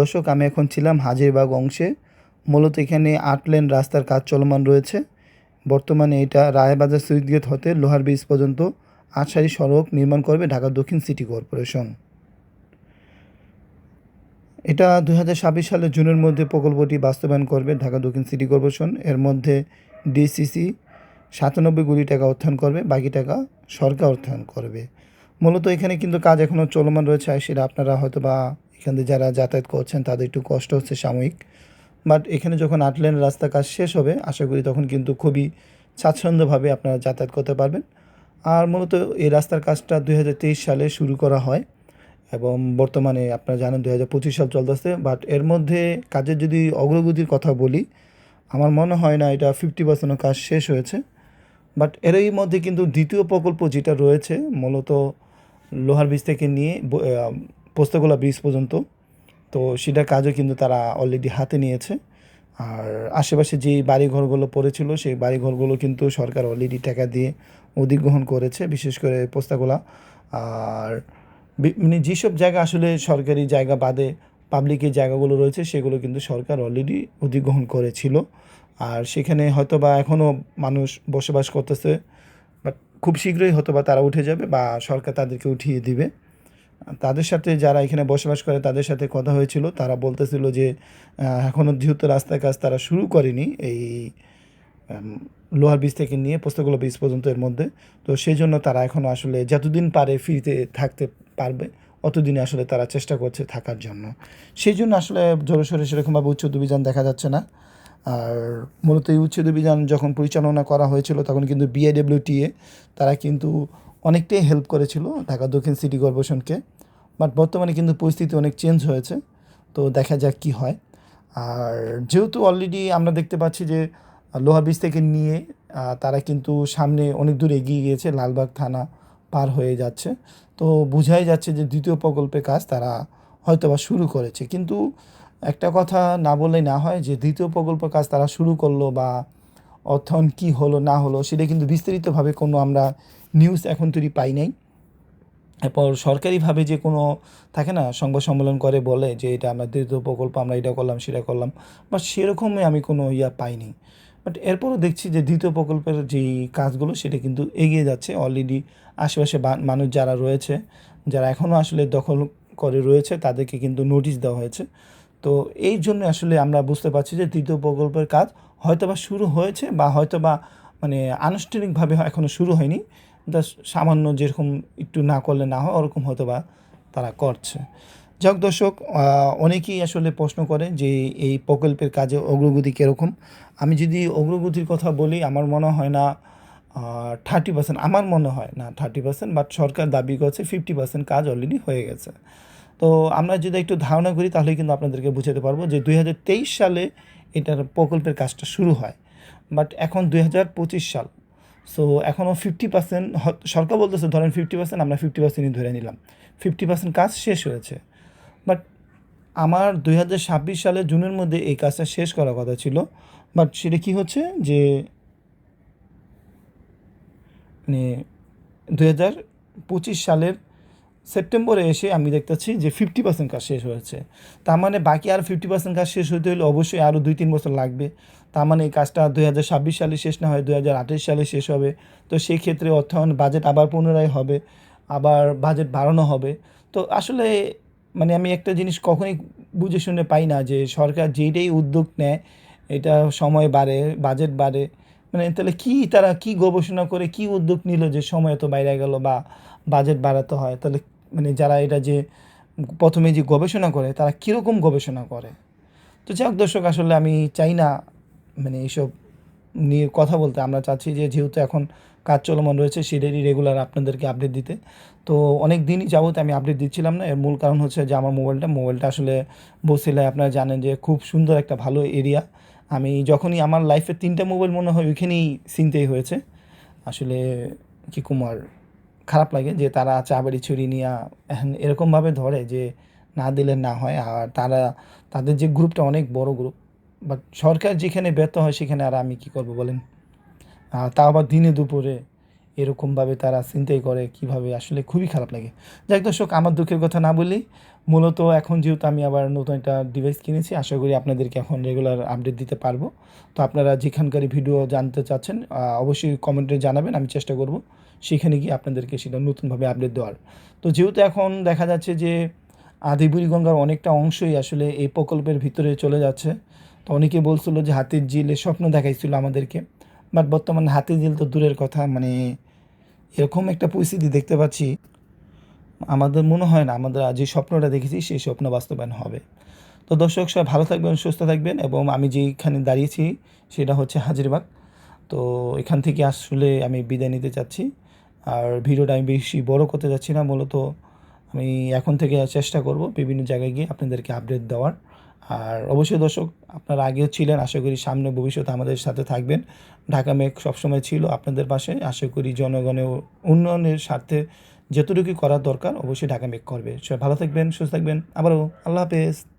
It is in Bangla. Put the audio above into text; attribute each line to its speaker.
Speaker 1: দর্শক, আমি এখন ছিলাম হাজিরবাগ অংশে। মূলত এখানে আট লেন রাস্তার কাজ চলমান রয়েছে। বর্তমানে এটা রায়বাজার সুইচ গেট হতে লোহার ব্রিজ পর্যন্ত আটসারি সড়ক নির্মাণ করবে ঢাকা দক্ষিণ সিটি কর্পোরেশন। এটা দু হাজার সালের জুনের মধ্যে প্রকল্পটি বাস্তবায়ন করবে ঢাকা দক্ষিণ সিটি কর্পোরেশন। এর মধ্যে ডিসিসি সাতানব্বই কোটি টাকা অর্থায়ন করবে, বাকি টাকা সরকার অর্থায়ন করবে। মূলত এখানে কিন্তু কাজ এখনও চলমান রয়েছে, সেটা আপনারা হয়তো বা এখান যারা যাতায়াত করছেন, তাদের একটু কষ্ট হচ্ছে সাময়িক। বাট এখানে যখন আট লেন রাস্তা কাজ শেষ হবে, আশা করি তখন কিন্তু খুবই স্বাচ্ছন্দ্যভাবে আপনারা যাতায়াত করতে পারবেন। আর মূলত এই রাস্তার কাজটা দুই হাজার তেইশ সালে শুরু করা হয় এবং বর্তমানে আপনারা জানেন দুই হাজার পঁচিশ সাল চলতেছে। বাট এর মধ্যে কাজের যদি অগ্রগতির কথা বলি, আমার মনে হয় না এটা ফিফটি পার্সেন্টও কাজ শেষ হয়েছে। বাট এরই মধ্যে কিন্তু দ্বিতীয় প্রকল্প যেটা রয়েছে, মূলত লোহার বীজ থেকে নিয়ে পোস্তগোলা ব্রিজ পর্যন্ত। তো সেটার কাজও কিন্তু তারা অলরেডি হাতে নিয়েছে। আর আশেপাশে যে বাড়িঘরগুলো পড়েছিল, সেই বাড়িঘরগুলো কিন্তু সরকার অলরেডি টাকা দিয়ে অধিগ্রহণ করেছে, বিশেষ করে পোস্তাগোলা। আর মানে যেসব জায়গা আসলে সরকারি জায়গা বাদে পাবলিকের জায়গাগুলো রয়েছে, সেগুলো কিন্তু সরকার অলরেডি অধিগ্রহণ করেছিল। আর সেখানে হয়তো বা এখনও মানুষ বসবাস করতেছে বাট খুব শীঘ্রই হয়তো বা তারা উঠে যাবে বা সরকার তাদেরকে উঠিয়ে দিবে। তাদের সাথে যারা এখানে বসবাস করে, তাদের সাথে কথা হয়েছিল। তারা বলতেছিল যে এখনও যেহেতু রাস্তার কাজ তারা শুরু করেনি এই লোহার বীজ থেকে নিয়ে পোস্তগুলো বীজ পর্যন্ত এর মধ্যে। তো সেই জন্য তারা এখনও আসলে যতদিন পারে ফ্রিতে থাকতে পারবে অতদিনে আসলে তারা চেষ্টা করছে থাকার জন্য। সেই জন্য আসলে জোরসোরে সেরকমভাবে উচ্চ অভিযান দেখা যাচ্ছে না। আর মূলত এই উচ্ছেদ অভিযান যখন পরিচালনা করা হয়েছিল, তখন কিন্তু বিআইডব্লিউটিএ তারা কিন্তু অনেকটাই হেল্প করেছিল ঢাকা দক্ষিণ সিটি কর্পোরেশনকে। বাট বর্তমানে কিন্তু পরিস্থিতি অনেক চেঞ্জ হয়েছে, তো দেখা যাক কি হয়। আর যেহেতু অলরেডি আমরা দেখতে পাচ্ছি যে লোহা ব্রিজ থেকে নিয়ে তারা কিন্তু সামনে অনেক দূর এগিয়ে গিয়েছে, লালবাগ থানা পার হয়ে যাচ্ছে। তো বোঝাই যাচ্ছে যে দ্বিতীয় প্রকল্পের কাজ তারা হয়তো বা শুরু করেছে। কিন্তু একটা কথা না বললেই না হয় যে, দ্বিতীয় প্রকল্প কাজ তারা শুরু করল বা অর্থায়ন কী হলো না হলো, সেটা কিন্তু বিস্তারিতভাবে কোনো আমরা নিউজ এখন তৈরি পাই নাই। এরপর সরকারিভাবে যে কোনো থাকে না, সংবাদ সম্মেলন করে, বলে যে এটা আমরা দ্বিতীয় প্রকল্প, আমরা এটা করলাম, সেটা করলাম বাট সেরকমই আমি কোনো ইয়া পাইনি। বাট এরপরও দেখছি যে দ্বিতীয় প্রকল্পের যেই কাজগুলো, সেটা কিন্তু এগিয়ে যাচ্ছে। অলরেডি আশেপাশে বা- মানুষ যারা রয়েছে, যারা এখনও আসলে দখল করে রয়েছে, তাদেরকে কিন্তু নোটিশ দেওয়া হয়েছে। তো এই জন্য আসলে আমরা বুঝতে পারছি যে তৃতীয় প্রকল্পের কাজ হয়তোবা শুরু হয়েছে, বা হয়তোবা মানে আনুষ্ঠানিকভাবে এখনও শুরু হয়নি। সামান্য যেরকম একটু না করলে না হয়, ওরকম হয়তো বা তারা করছে। যাক দর্শক অনেকেই আসলে প্রশ্ন করে যে এই প্রকল্পের কাজে অগ্রগতি কীরকম? আমি যদি অগ্রগতির কথা বলি, আমার মনে হয় না থার্টি পার্সেন্ট আমার মনে হয় না থার্টি পার্সেন্ট বাট সরকার দাবি করছে ফিফটি পার্সেন্ট কাজ অলরেডি হয়ে গেছে। তো আমরা যদি একটু ধারণা করি, তাহলে কিন্তু আপনাদেরকে বুঝাতে পারব যে দুই হাজার তেইশ সালে এটার প্রকল্পের কাজটা শুরু হয়। বাট এখন দুই হাজার পঁচিশ সাল সো এখনও ফিফটি পার্সেন্ট সরকার বলতেছে, ধরেন ফিফটি পার্সেন্ট আমরা ফিফটি পার্সেন্টই ধরে নিলাম। ফিফটি পার্সেন্ট কাজ শেষ হয়েছে। বাট আমার দুই হাজার ছাব্বিশ সালের জুনের মধ্যে এই কাজটা শেষ করার কথা ছিল। বাট সেটা কি হচ্ছে যে মানে দুই হাজার পঁচিশ সালের সেপ্টেম্বরে এসে আমি দেখতেছি যে ফিফটি পার্সেন্ট কাজ শেষ হয়েছে। তার মানে বাকি আর ফিফটি পার্সেন্ট কাজ শেষ হতে হলে অবশ্যই আরও দুই তিন বছর লাগবে। তার মানে এই কাজটা দুই হাজার ছাব্বিশ সালে শেষ না হয়, দুই হাজার আঠাশ সালে শেষ হবে। তো সেই ক্ষেত্রে অর্থায়ন বাজেট আবার পুনরায় হবে, আবার বাজেট বাড়ানো হবে। তো আসলে মানে আমি একটা জিনিস কখনই বুঝে শুনে পাই না যে সরকার যেইটাই উদ্যোগ নেয়, এটা সময় বাড়ে বাজেট বাড়ে। মানে তাহলে কি তারা কি গবেষণা করে, কি উদ্যোগ নিল যে সময় এত বাইরে গেল বা বাজেট বাড়াতে হয়? তাহলে মানে যারা এটা যে প্রথমে যে গবেষণা করে, তারা কীরকম গবেষণা করে? তো যাই হোক দর্শক, আসলে আমি চাই না মানে এইসব নিয়ে কথা বলতে। আমরা চাচ্ছি যে যেহেতু এখন কাজ চলমান রয়েছে সেটারই রেগুলার আপনাদেরকে আপডেট দিতে। তো অনেক দিনই যাবত আমি আপডেট দিচ্ছিলাম না। এর মূল কারণ হচ্ছে যে আমার মোবাইলটা মোবাইলটা আসলে বসিলায় আপনারা জানেন যে খুব সুন্দর একটা ভালো এরিয়া আমি যখনই আমার লাইফে তিনটা মোবাইল মনে হয় ওইখানেই চিনতেই হয়েছে। আসলে কি কুমার খারাপ লাগে যে তারা চাবাড়ি ছুরি নিয়ে এরকমভাবে ধরে যে না দিলে না হয়। আর তারা, তাদের যে গ্রুপটা অনেক বড় গ্রুপ বাট সরকার যেখানে ব্যর্থ হয় সেখানে আর আমি কি করব বলেন? তাও আবার দিনে দুপুরে এরকমভাবে তারা চিন্তাই করে কীভাবে, আসলে খুবই খারাপ লাগে। যাই দর্শক, আমার দুঃখের কথা না বলি, মূলত এখন যেহেতু আমি আবার নতুন একটা ডিভাইস কিনেছি, আশা করি আপনাদেরকে এখন রেগুলার আপডেট দিতে পারব। তো আপনারা যেখানকারই ভিডিও জানতে চাচ্ছেন অবশ্যই কমেন্টে জানাবেন, আমি চেষ্টা করব সেখানে গিয়ে আপনাদেরকে সেটা নতুনভাবে আপডেট দেওয়ার। তো যেহেতু এখন দেখা যাচ্ছে যে আদিবুড়ি গঙ্গার অনেকটা অংশই আসলে এই প্রকল্পের ভিতরে চলে যাচ্ছে, তো অনেকে বলছিল যে হাতির ঝিলের স্বপ্ন দেখাইছিল আমাদেরকে বাট বর্তমানে হাতির জিল তো দূরের কথা মানে এরকম একটা পরিস্থিতি দেখতে পাচ্ছি। আমাদের মনে হয় না, আমাদের যে স্বপ্নটা দেখেছি সেই স্বপ্ন বাস্তবায়ন হবে। তো দর্শক, সবাই ভালো থাকবেন, সুস্থ থাকবেন এবং আমি যেইখানে দাঁড়িয়েছি সেটা হচ্ছে হাজিরবাগ। তো এখান থেকে আসলে আমি বিদায় নিতে চাচ্ছি। আর ভিডিওটা আমি বেশি বড় করতে যাচ্ছি না, মূলত আমি এখন থেকে চেষ্টা করব বিভিন্ন জায়গায় গিয়ে আপনাদেরকে আপডেট দেওয়ার। আর অবশ্যই দর্শক, আপনারা আগেও ছিলেন, আশা করি সামনে ভবিষ্যতে আমাদের সাথে থাকবেন। ঢাকা মেঘ সবসময় ছিল আপনাদের পাশে, আশা করি জনগণের উন্নয়নের স্বার্থে যতটুকু করার দরকার, অবশ্যই ঢাকা মেঘ করবে। সবাই ভালো থাকবেন, সুস্থ থাকবেন, আবারও আল্লাহ হাফেজ।